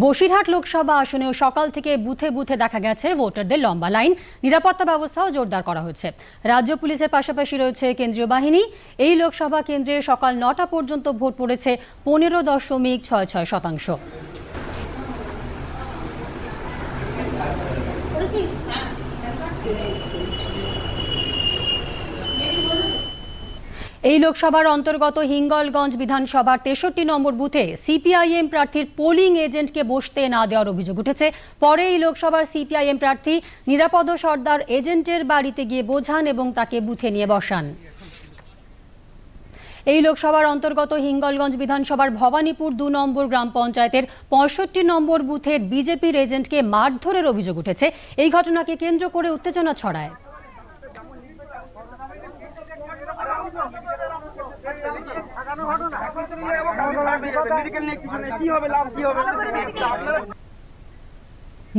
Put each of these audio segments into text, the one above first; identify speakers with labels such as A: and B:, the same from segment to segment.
A: বসিরহাট লোকসভা আসনেও সকাল থেকে বুথে বুথে দেখা গেছে ভোটারদের লম্বা লাইন। নিরাপত্তা ব্যবস্থাও জোরদার করা হয়েছে। রাজ্য পুলিশের পাশাপাশি রয়েছে কেন্দ্রীয় বাহিনী। এই লোকসভা কেন্দ্রে সকাল নটা পর্যন্ত ভোট পড়েছে পনেরো দশমিক ছয় ছয় শতাংশ। এই লোকসভার অন্তর্গত হিঙ্গলগঞ্জ বিধানসভার তেষট্টি নম্বর বুথে সিপিআইএম প্রার্থীর পোলিং এজেন্টকে বসতে না দেওয়ার অভিযোগ উঠেছে। পরে এই লোকসভার সিপিআইএম প্রার্থী নিরাপদ সর্দার এজেন্টের বাড়িতে গিয়ে বোঝান এবং তাকে বুথে নিয়ে বসান। এই লোকসভার অন্তর্গত হিঙ্গলগঞ্জ বিধানসভার ভবানীপুর দু নম্বর গ্রাম পঞ্চায়েতের পঁয়ষট্টি নম্বর বুথের বিজেপির এজেন্টকে মারধরের অভিযোগ উঠেছে। এই ঘটনাকে কেন্দ্র করে উত্তেজনা ছড়ায়।
B: মেডিকেল নেই কিছু নেই। কি হবে লাভ কি হবে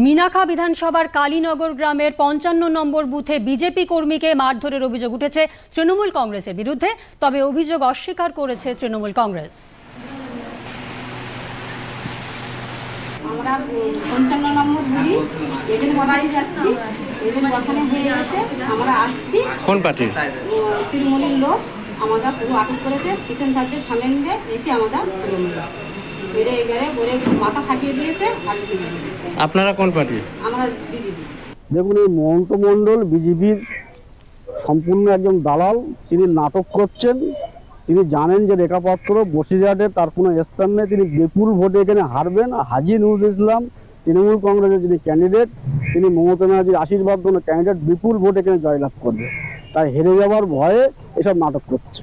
A: মিনাখা বিধানসভার কালীনগর গ্রামের পঞ্চান্ন নম্বর বুথে বিজেপি কর্মীকে মারধরের অভিযোগ উঠেছে তৃণমূল কংগ্রেসের বিরুদ্ধে তবে অভিযোগ অস্বীকার করেছে তৃণমূল কংগ্রেস।
C: আমরা পঞ্চান্ন নম্বর বুড়ি এজেন্ট বসাই যাচ্ছি এজেন্ট বসানো হয়ে গেছে আমরা আসছি।
D: কোন পার্টির?
C: তৃণমূলের লোক। আমাদের পুরো আটক করেছে। পিছন থাকতে সামনে দিয়ে এসে আমাদের তুলে মেরেছে মেরে এবারে বলে মাথা ফাটিয়ে দিয়েছে
D: আপনারা কোন পার্টি?
C: আমরা বিজেপি।
E: দেখুন এই মহন্ত মণ্ডল বিজেপির সম্পূর্ণ একজন দালাল। তিনি নাটক করছেন। তিনি জানেন যে রেখাপাত্র বসিরহাটে তার কোনো স্থান নেই। তিনি বিপুল ভোটে এখানে হারবেন। হাজি নুরুল ইসলাম তৃণমূল কংগ্রেসের যিনি ক্যান্ডিডেট তিনি মমতা ব্যানার্জির আশীর্বাদ কোনো ক্যান্ডিডেট বিপুল ভোটে এখানে জয়লাভ করবে। তাই হেরে যাওয়ার ভয়ে এসব নাটক করছে।